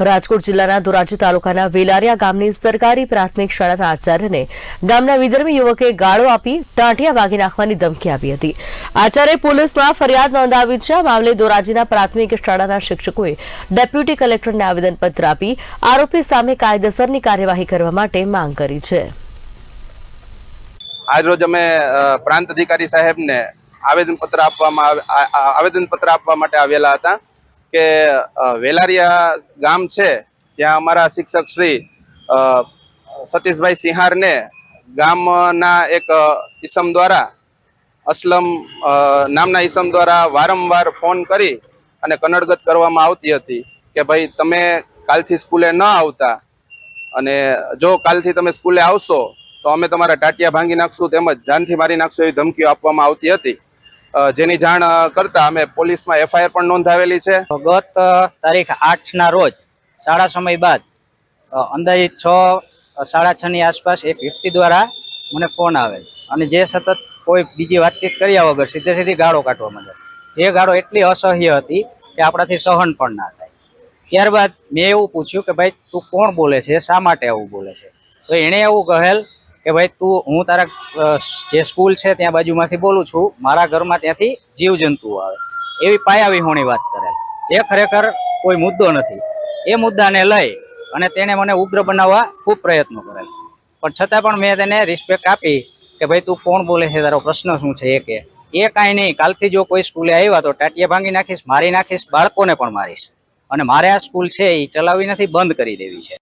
રાજકોટ જિલ્લાના ધોરાજી તાલુકાના વેલારિયા ગામની સરકારી પ્રાથમિક શાળાના આચાર્યને ગામના વિધર્મી યુવકે ગાળો આપી ટાંટિયા ભાગી નાખવાની ધમકી આપી હતી. આચાર્ય પોલીસમાં ફરિયાદ નોંધાવી છે. આ મામલે ધોરાજીના પ્રાથમિક શાળાના શિક્ષકોએ ડેપ્યુટી કલેક્ટરને આવેદનપત્ર આપી આરોપી સામે કાયદેસરની કાર્યવાહી કરવા માટે માંગ કરી છે. આજરોજ અમે પ્રાંત અધિકારી સાહેબને આવેદનપત્ર આપવામાં આવેદનપત્ર આપવા માટે આવેલા હતા. કે વેલારિયા ગામ છે, ત્યાં અમારા શિક્ષક શ્રી સતીશભાઈ સિંહારને ગામના એક ઈસમ દ્વારા, અસલમ નામના ઈસમ દ્વારા વારંવાર ફોન કરી અને કનડગત કરવામાં આવતી હતી કે, ભાઈ, તમે કાલથી સ્કૂલે ન આવતા અને જો કાલથી તમે સ્કૂલે આવશો, તો અમે તમારા ટાટિયા ભાંગી નાખશું, તેમજ જાનથી મારી નાખશું એવી ધમકીઓ આપવામાં આવતી હતી. જેની જાણ કરતા અમે પોલીસમાં એફઆઈઆર પણ નોંધાવેલી છે. ગત તારીખ આઠના રોજ, સાડા સમય બાદ અંદાજિત છ સાડા છ ની આસપાસ એક વ્યક્તિ દ્વારા મને ફોન આવેલ અને જે સતત કોઈ બીજી વાતચીત કર્યા વગર સીધે સીધી ગાળો કાઢવા માંડે જે ગાળો એટલી અસહ્ય હતી કે આપણાથી સહન પણ ના થાય. ત્યારબાદ મેં એવું પૂછ્યું કે ભાઈ, તું કોણ બોલે છે? શા માટે આવું બોલે છે? તો એણે એવું કહેલ કે ભાઈ, તું, હું તારા જે સ્કૂલ છે ત્યાં બાજુમાંથી બોલું છું, મારા ઘરમાં ત્યાંથી જીવજંતુઓ આવે. એવી પાયાવિહોણી વાત કરે. જે ખરેખર કોઈ મુદ્દો નથી. એ મુદ્દાને લઈ અને તેને મને ઉગ્ર બનાવવા ખૂબ પ્રયત્નો કરેલ પણ છતાં પણ મેં તેને રિસ્પેક્ટ આપી કે ભાઈ, તું કોણ બોલે છે? તારો પ્રશ્ન શું છે? એ કે, એ કાંઈ નહીં. કાલથી જો કોઈ સ્કૂલે આવ્યા તો ટાટિયા ભાંગી નાખીશ, મારી નાખીશ, બાળકોને પણ મારીશ. અને મારે આ સ્કૂલ છે એ ચલાવી નથી, બંધ કરી દેવી છે.